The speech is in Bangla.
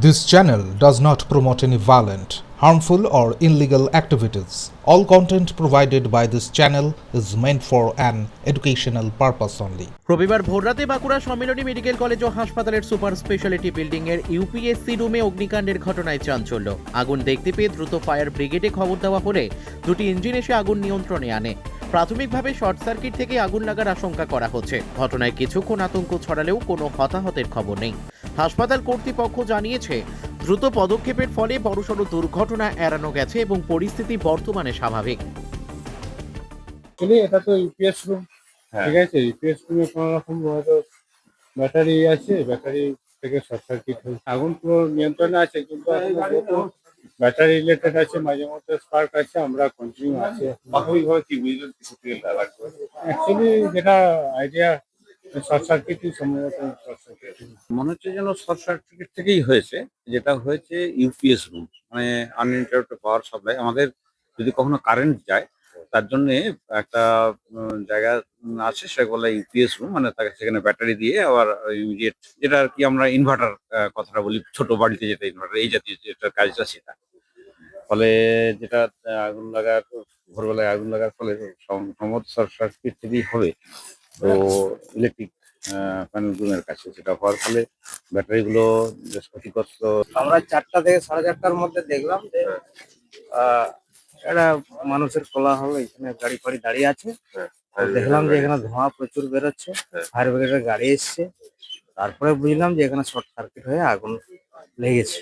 This channel does not promote any violent, harmful, or illegal activities. All content provided by this channel is meant for an educational purpose only. রবিবার ভোররাতে বাঁকুড়া সম্মিলনী মেডিকেল কলেজ ও হাসপাতালের সুপার স্পেশালিটি বিল্ডিং এর ইউপিএসসি রুমে অগ্নিকাণ্ডের ঘটনায় চাঞ্চল্য আগুন দেখতে পেয়ে দ্রুত ফায়ার ব্রিগেডে খবর দেওয়া হলে দুটি ইঞ্জিন এসে আগুন নিয়ন্ত্রণে আনে প্রাথমিকভাবে শর্ট সার্কিট থেকে আগুন লাগার আশঙ্কা করা হচ্ছে ঘটনায় কিছুক্ষণ আতঙ্ক ছড়ালেও কোনো হতাহতের খবর নেই হাসপাতাল কর্তৃপক্ষ জানিয়েছে দ্রুত পদক্ষেপের ফলে বড়সড় দুর্ঘটনা এড়ানো গেছে এবং পরিস্থিতি বর্তমানে স্বাভাবিক। এটা তো ইউপিএস রুম হ্যাঁ। ঠিক আছে? ইউপিএস রুমে কোনো রকম হয়তো ব্যাটারি আছে ব্যাটারি থেকে শর্ট সার্কিট হয়েছে। আগুন পুরো নিয়ন্ত্রণে আছে কিন্তু ব্যাটারি রিলেটেড আছে মাঝে মধ্যে স্পার্ক আছে আমরা কন্টিনিউ আছে। প্রাথমিকভাবে কি বুঝলেন কিছু লাগবে অ্যাকচুয়ালি যেটা আইডিয়া শর্ট সার্কিটই মনে হচ্ছে যেন শর্ট সার্কিট থেকেই হয়েছে, যেটা হয়েছে ইউপিএস রুম মানে আনলিমিটেড পাওয়ার সাপ্লাই আমাদের যদি কখনো কারেন্ট যায়, তার জন্য একটা জায়গা আছে সেটা বলে ইউপিএস রুম মানে তাকে সেখানে ব্যাটারি দিয়ে আবার ইমিডিয়েট যেটা আর কি আমরা ইনভার্টার কথাটা বলি, ছোট বাড়িতে যেটা ইনভার্টার এই জাতীয় যেটা কাজটা সেটা। ফলে যেটা, আগুন লাগার, ভোরবেলায় আগুন লাগার ফলে সম- সম্ভবত শর্ট সার্কিট থেকেই হবে। তো ইলেকট্রিক প্যানেল রুমের কাছে। যেটা হওয়ার ফলে ব্যাটারি গুলো বেশ ক্ষতিগ্রস্ত। আমরা চারটা থেকে সাড়ে চারটার মধ্যে দেখলাম যে আহ, একটা মানুষের কোলাহল এখানে গাড়ি ফাড়ি দাঁড়িয়ে আছে। দেখলাম যে এখানে ধোঁয়া প্রচুর বেরোচ্ছে। ফায়ার ব্রিগেডের গাড়ি এসছে। তারপরে বুঝলাম যে এখানে শর্ট সার্কিট হয়ে আগুন লেগেছে।